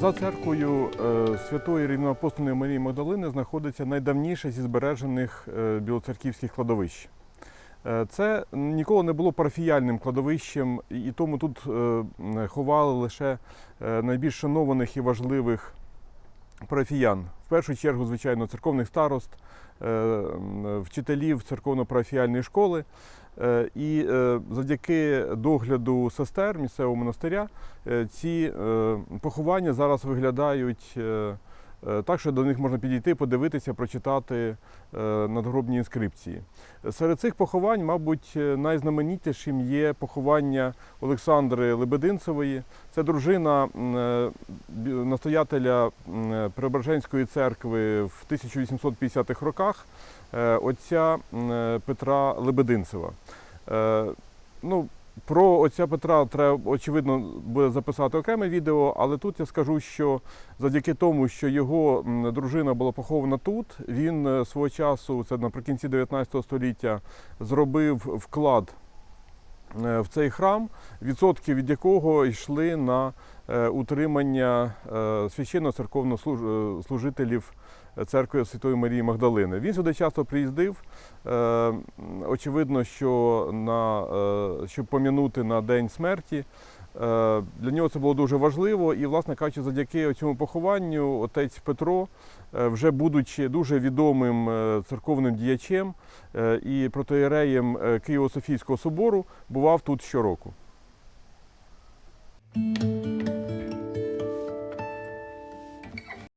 За церквою е, святої рівноапостольної Марії Магдалини знаходиться найдавніше зі збережених е, білоцерківських кладовищ. Е, Це ніколи не було парафіяльним кладовищем, і тому тут ховали лише найбільш шанованих і важливих парафіян. В першу чергу, звичайно, церковних старост, е, вчителів церковно-парафіальної школи. Е, І е, завдяки догляду сестер місцевого монастиря ці поховання зараз виглядають так, що до них можна підійти, подивитися, прочитати е, надгробні інскрипції. Серед цих поховань, мабуть, е, найзнаменітішим є поховання Олександри Лебединцевої. Це дружина е, настоятеля е, Преображенської церкви в 1850-х роках е, отця е, Петра Лебединцева. Е, Ну, про отця Петра треба, очевидно, буде записати окреме відео, але тут я скажу, що завдяки тому, що його дружина була похована тут, він е, свого часу, це наприкінці 19 століття, зробив вклад в цей храм, відсотки від якого йшли на е, утримання е, священно-церковних е, служителів церкви Святої Марії Магдалини. Він сюди часто приїздив. Е, Очевидно, що на, е, щоб пом'янути на день смерті. Е, Для нього це було дуже важливо, і, власне кажучи, завдяки цьому похованню отець Петро, е, вже будучи дуже відомим е, церковним діячем і протоєреєм Києво-Софійського собору, бував тут щороку.